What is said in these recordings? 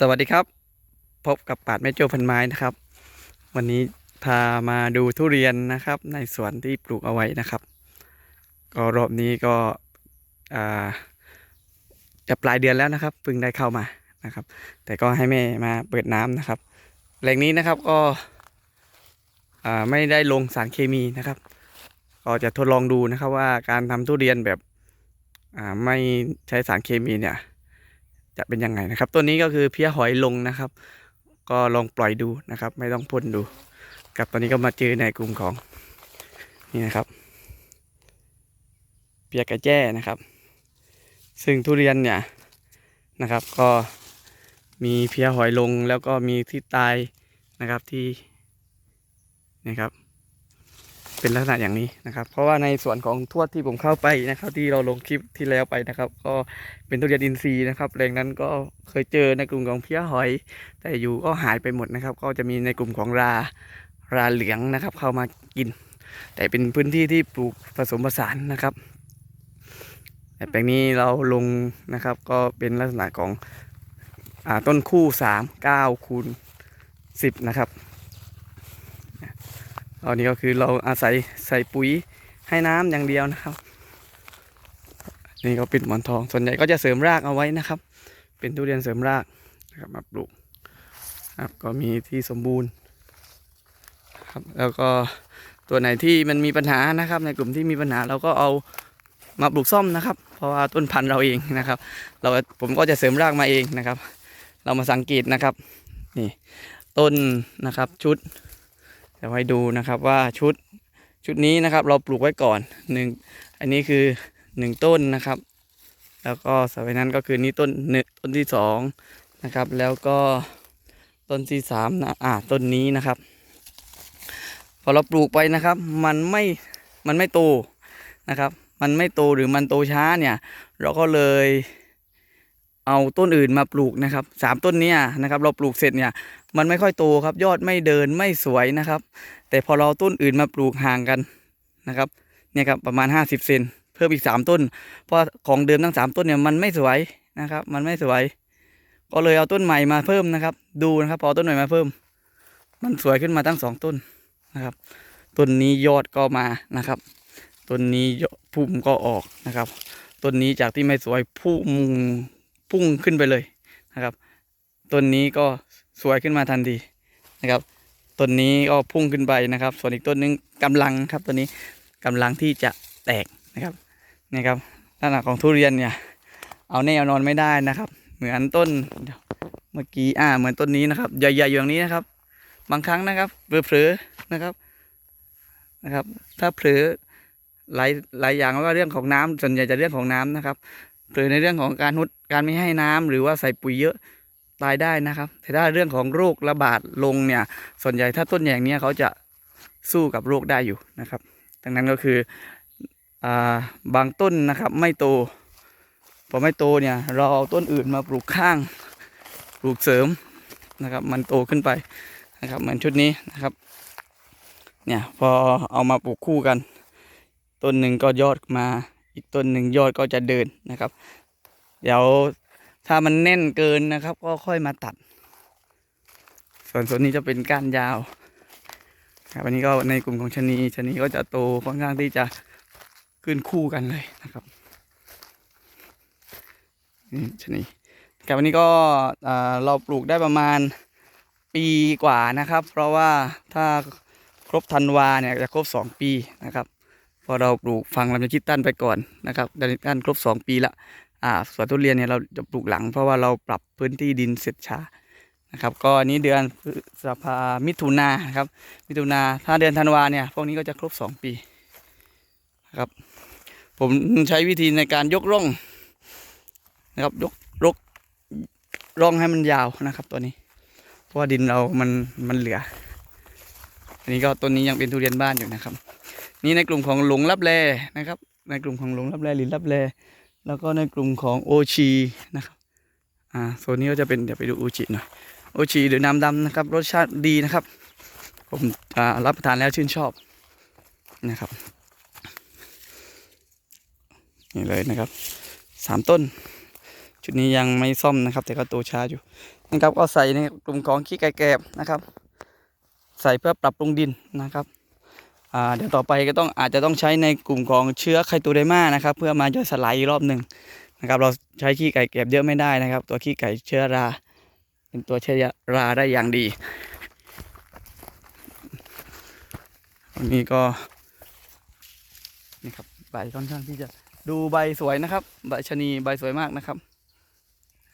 สวัสดีครับ พบกับปาดแม่โจ้พันไม้นะครับ วันนี้พามาดูทุเรียนนะครับ ในสวนที่ปลูกเอาไว้นะครับ ก็รอบนี้ก็จะปลายเดือนแล้วนะครับเพิ่งได้เข้ามานะครับ แต่ก็ให้แม่มาเปิดน้ำนะครับ แหล่งนี้นะครับก็ไม่ได้ลงสารเคมีนะครับ ก็จะทดลองดูนะครับว่าการทำทุเรียนแบบไม่ใช้สารเคมีเนี่ย จะเป็นยังไงนะครับ ตัวนี้ก็คือเพี้ยหอยลงนะครับ ก็ลองปล่อยดูนะครับ ไม่ต้องพ่นดูกับตอนนี้ก็มาเจอในกลุ่มของนี่นะครับเพี้ยกระแจ้นะครับ ซึ่งทุเรียนเนี่ยนะครับ ก็มีเพี้ยหอยลงแล้วก็มีที่ตายนะครับที่นะครับ เป็นลักษณะอย่างนี้นะครับ เพราะว่าในส่วนของทวดที่ผมเข้าไปนะครับ ที่เราลงคลิปที่แล้วไปนะครับ ก็เป็นทุเรียนอินทรีย์นะครับแรงนั้นก็เคยเจอในกลุ่มของเพี้ยหอย แต่อยู่ก็หายไปหมดนะครับ ก็จะมีในกลุ่มของราราเหลืองนะครับ เข้ามากิน แต่เป็นพื้นที่ที่ปลูกผสมผสานนะครับแต่แปลงนี้เราลงนะครับ ก็เป็นลักษณะของอต้นคู่สามเก้าคูณสิบนะครับ อันนี้ก็คือเราอาศัยใส่ปุ๋ยให้น้ำอย่างเดียวนะครับ นี่ก็เป็นหมอนทองส่วนใหญ่ก็จะเสริมรากเอาไว้นะครับ เป็นทุเรียนเสริมรากนะครับมาปลูกครับก็มีที่สมบูรณ์ครับแล้วก็ตัวไหนที่มันมีปัญหานะครับ ในกลุ่มที่มีปัญหาเราก็เอามาปลูกซ่อมนะครับ เพราะว่าต้นพันธุ์เราเองนะครับ เราผมก็จะเสริมรากมาเองนะครับ เรามาสังเกตนะครับ นี่ต้นนะครับชุด ดี๋ยวให้ดูนะครับว่าชุดชุดนี้นะครับ เราปลูกไว้ก่อนหนึ่งอันนี้คือหนึ่งต้นนะครับ แล้วก็สมัยนั้นก็คือนี่ต้นหนึ่งต้นที่สองนะครับ แล้วก็ต้นที่สามนะอ่าต้นนี้นะครับ พอเราปลูกไปนะครับ มันไม่มันไม่โตนะครับ มันไม่โตหรือมันโตช้าเนี่ย เราก็เลย เอาต้นอื่นมาปลูกนะครับสามต้นเนี้ยนะครับ เราปลูกเสร็จเนี่ย มันไม่ค่อยโตครับ ยอดไม่เดินไม่สวยนะครับ แต่พอเราต้นอื่นมาปลูกห่างกันนะครับ เนี่ยครับประมาณ 50 เซนเพิ่มอีก 3 ต้น เพราะของเดิมทั้ง 3 ต้นเนี่ยมันไม่สวยนะครับ มันไม่สวย ก็เลยเอาต้นใหม่มาเพิ่มนะครับ ดูนะครับ พอต้นใหม่มาเพิ่ม มันสวยขึ้นมาทั้งสองต้นนะครับต้นนี้ยอดก็มานะครับต้นนี้พุ่มก็ออกนะครับต้นนี้จากที่ไม่สวยพุ่ง พุ่งขึ้นไปเลยนะครับต้นนี้ก็สวยขึ้นมาทันทีนะครับต้นนี้ก็พุ่งขึ้นไปนะครับ ส่วนอีกต้นนึงกำลังครับต้นนี้กำลังที่จะแตกนะครับนี่ครับลักษณะของทุเรียนเนี่ยเอาแน่เอานอนไม่ได้นะครับ เหมือนต้นเมื่อกี้อ่าเหมือนต้นนี้นะครับใหญ่ๆอย่างนี้นะครับ บางครั้งนะครับเผลอๆนะครับนะครับ ถ้าเผลอหลายหลายอย่างแล้วก็เรื่องของน้ำส่วนใหญ่จะเรื่องของน้ำนะครับ เผลอในเรื่องของการหุดการไม่ให้น้ำหรือว่าใส่ปุ๋ยเยอะตายได้นะครับ แต่ถ้าเรื่องของโรคระบาดลงเนี่ย ส่วนใหญ่ถ้าต้นอย่างเนี้ยเขาจะสู้กับโรคได้อยู่นะครับ ดังนั้นก็คืออ่าบางต้นนะครับไม่โตพอไม่โตเนี่ยเราเอาต้นอื่นมาปลูกข้างปลูกเสริมนะครับ มันโตขึ้นไปนะครับ เหมือนชุดนี้นะครับ เนี่ยพอเอามาปลูกคู่กัน ต้นหนึ่งก็ยอดมา อีกต้นหนึ่งยอดก็จะเดินนะครับ เดี๋ยวถ้ามันแน่นเกินนะครับ ก็ค่อยมาตัด ส่วนส่วนนี้จะเป็นก้านยาวครับอันนี้ก็ในกลุ่มของชะนีชะนีก็จะโตค่อนข้างที่จะขึ้นคู่กันเลยนะครับนี่ชะนีครับวันนี้ก็เราปลูกได้ประมาณปีกว่านะครับ เพราะว่าถ้าครบธันวาเนี่ยจะครบสองปีนะครับ พอเราปลูกฟังลำไยชิดตันไปก่อนนะครับลำไยตั้นครบสองปีละอ่าสวนทุเรียนเนี่ยเราจะปลูกหลัง เพราะว่าเราปรับพื้นที่ดินเสร็จช้านะครับก็อันนี้เดือนพฤษภามิถุนาครับมิถุนาถ้าเดือนธันวาเนี่ยพวกนี้ก็จะครบสองปีนะครับผมใช้วิธีในการยกร่องนะครับยกรกร่องให้มันยาวนะครับตัวนี้ เพราะว่าดินเรามันมันเหลือ อันนี้ก็ต้นนี้ยังเป็นทุเรียนบ้านอยู่นะครับ นี่ในกลุ่มของหลงรับแลนะครับ ในกลุ่มของหลงรับแลหรือรับแลแล้วก็ในกลุ่มของโอชีนะครับอ่าโซนนี้ก็จะเป็นเดี๋ยวไปดูโอชิหน่อยโอชีหรือน้ำดำนะครับรสชาติดีนะครับ ผมอ่ารับประทานแล้วชื่นชอบนะครับนี่เลยนะครับสามต้น ชุดนี้ยังไม่ซ่อมนะครับ แต่ก็โตช้าอยู่นะครับก็ใส่ในกลุ่มของขี้ไก่แกบนะครับ ใส่เพื่อปรับปรุงดินนะครับ เดี๋ยวต่อไปก็ต้องอาจจะต้องใช้ในกลุ่มของเชื้อไคโตเดมานะครับ เพื่อมาย่อยสลายอีกรอบหนึ่งนะครับ เราใช้ขี้ไก่แกบเยอะไม่ได้นะครับ ตัวขี้ไก่เชื้อรา เป็นตัวเชื้อราได้อย่างดีวันนี้ก็นี่ครับใบค่อนข้างที่จะดูใบสวยนะครับ ใบชะนีใบสวยมากนะครับ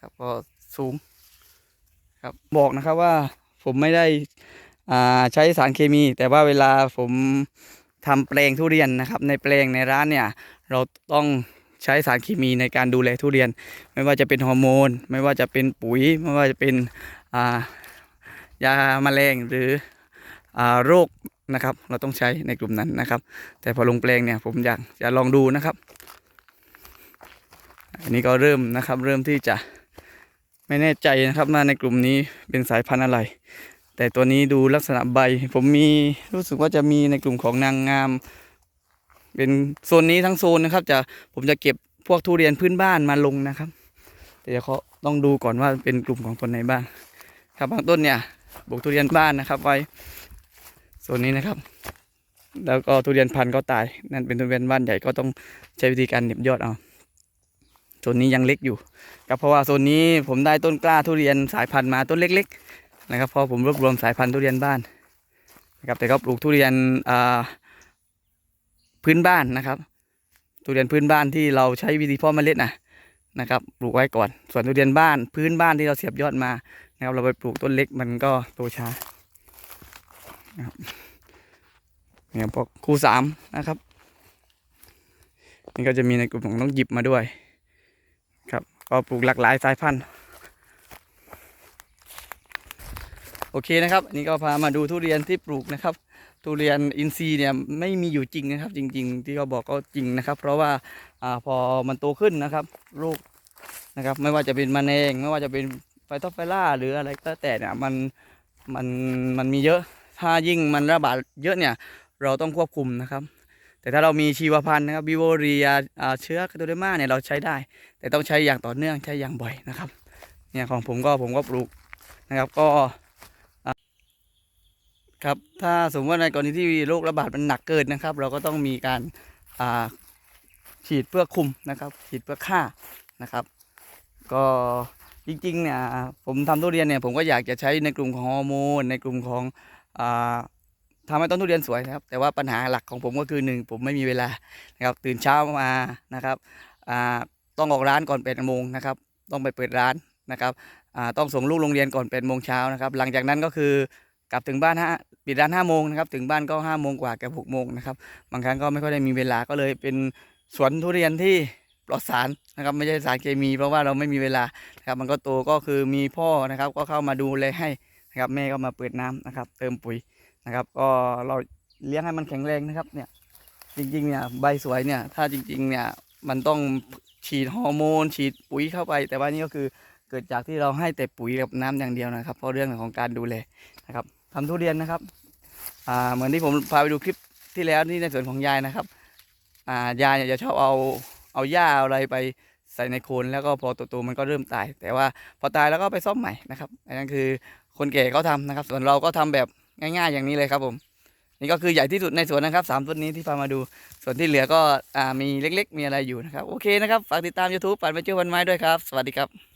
ครับก็สูงครับบอกนะครับว่าผมไม่ได้ ใช้สารเคมี แต่ว่าเวลาผมทำแปลงทุเรียนนะครับในแปลงในร้านเนี่ยเราต้องใช้สารเคมีในการดูแลทุเรียน ไม่ว่าจะเป็นฮอร์โมน ไม่ว่าจะเป็นปุ๋ย ไม่ว่าจะเป็นอ่ายาแมลงหรืออโรคนะครับ เราต้องใช้ในกลุ่มนั้นนะครับ แต่พอลงแปลงเนี่ยผมอยากจะลองดูนะครับ อันนี้ก็เริ่มนะครับเริ่มที่จะไม่แน่ใจนะครับว่าในกลุ่มนี้เป็นสายพันธุ์อะไร แต่ตัวนี้ดูลักษณะใบ ผมมีรู้สึกว่าจะมีในกลุ่มของนางงาม เป็นโซนนี้ทั้งโซนนะครับ จะผมจะเก็บพวกทุเรียนพื้นบ้านมาลงนะครับ แต่เดี๋ยวเขาต้องดูก่อนว่าเป็นกลุ่มของต้นไหนบ้างครับบางต้นเนี่ยปลูกทุเรียนบ้านนะครับ ไว้โซนนี้นะครับ แล้วก็ทุเรียนพันธุ์ก็ตาย นั่นเป็นทุเรียนบ้านใหญ่ก็ต้องใช้วิธีการเหน็บยอดเอาโซนนี้ยังเล็กอยู่ครับเพราะว่าโซนนี้ผมได้ต้นกล้าทุเรียนสายพันธุ์มาต้นเล็ก นะครับเพราะผมรวบรวมสายพันธุ์ทุเรียนบ้านนะครับแต่ก็ปลูกทุเรียนพื้นบ้านนะครับ ทุเรียนพื้นบ้านที่เราใช้วิธีเพาะเมล็ดนะนะครับปลูกไว้ก่อน ส่วนทุเรียนบ้านพื้นบ้านที่เราเสียบยอดมานะครับ เราไปปลูกต้นเล็กมันก็โตช้านะครับเนี่ยพวกคูสามนะครับนี่ก็จะมีในกลุ่มของน้องหยิบมาด้วย ครับก็ปลูกหลากหลายสายพันธุ์ โอเคนะครับนี่ก็พามาดูทุเรียนที่ปลูกนะครับ ทุเรียนอินทรีย์เนี่ยไม่มีอยู่จริงนะครับ จริง ๆ ที่เขาบอกก็จริงนะครับ เพราะว่าอ่าพอมันโตขึ้นนะครับโรคนะครับ ไม่ว่าจะเป็นมะเร็งไม่ว่าจะเป็นไฟทอปไฟล่าหรืออะไรก็แล้วแต่เนี่ยมันมันมันมีเยอะถ้ายิ่งมันระบาดเยอะเนี่ยเราต้องควบคุมนะครับ แต่ถ้าเรามีชีวพันธุ์นะครับบิโวเรียเชื้อคาโตเดมาเนี่ยเราใช้ได้ แต่ต้องใช้อย่างต่อเนื่องใช้อย่างบ่อยนะครับเนี่ยของผมก็ผมก็ปลูกนะครับก็ ครับถ้าสมมติว่าในกรณีที่โรคระบาดมันหนักเกินนะครับ เราก็ต้องมีการาฉีดเพื่อคุมนะครับ ฉีดเพื่อฆ่านะครับ ก็จริงๆเนี่ยผมทำทุเรียนเนี่ยผมก็อยากจะใช้ในกลุ่มของฮอร์โมนในกลุ่มของอ่าทำให้ต้นทุเรียนสวยนะครับ แต่ว่าปัญหาหลักของผมก็คือหนึ่งผมไม่มีเวลานะครับ ตื่นเช้ามานะครับต้องออกร้านก่อนแปดโมงนะครับ ต้องไปเปิดร้านนะครับต้องส่งลูกโรงเรียนก่อนแปดโมงเช้านะครับ หลังจากนั้นก็คือกลับถึงบ้านห้า ปิดร้านห้าโมงนะครับ ถึงบ้านก็ห้าโมงกว่าเกับหกโมงนะครับ บางครั้งก็ไม่ค่อยได้มีเวลาก็เลยเป็นสวนทุเรียนที่ปลอดสารนะครับไม่ใช่สารเคมี เพราะว่าเราไม่มีเวลานะครับมันก็โตก็คือมีพ่อนะครับ ก็เข้ามาดูแลให้นะครับแม่ก็มาเปิดน้ำนะครับ เติมปุ๋ยนะครับ ก็เราเลี้ยงให้มันแข็งแรงนะครับเนี่ยจริงๆเนี่ยใบสวยเนี่ยถ้าจริงๆเนี่ยมันต้องฉีดฮอร์โมน ฉีดปุ๋ยเข้าไป แต่ว่านี่ก็คือเกิดจากที่เราให้แต่ปุ๋ยกับน้ำอย่างเดียวนะครับ เพราะเรื่องของการดูแลนะครับ ทำทุเรียนนะครับอ่าเหมือนที่ผมพาไปดูคลิปที่แล้วที่ในสวนของยายนะครับอ่ายายเนี่ยจะชอบเอาเอาหญ้าเอาอะไรไปใส่ในโคนแล้วก็พอโตๆมันก็เริ่มตาย แต่ว่าพอตายแล้วก็ไปซ่อมใหม่นะครับอันนั้นคือคนแก่เขาทำนะครับ ส่วนเราก็ทำแบบง่าย ๆ อย่างนี้เลยครับผมนี่ก็คือใหญ่ที่สุดในสวนนะครับสามต้นนี้ที่พามาดู ส่วนที่เหลือก็อ่ามีเล็ก ๆ มีอะไรอยู่นะครับ โอเคนะครับ ฝากติดตาม YouTube ปันไปเชื่อวันไม้ด้วยครับ สวัสดีครับ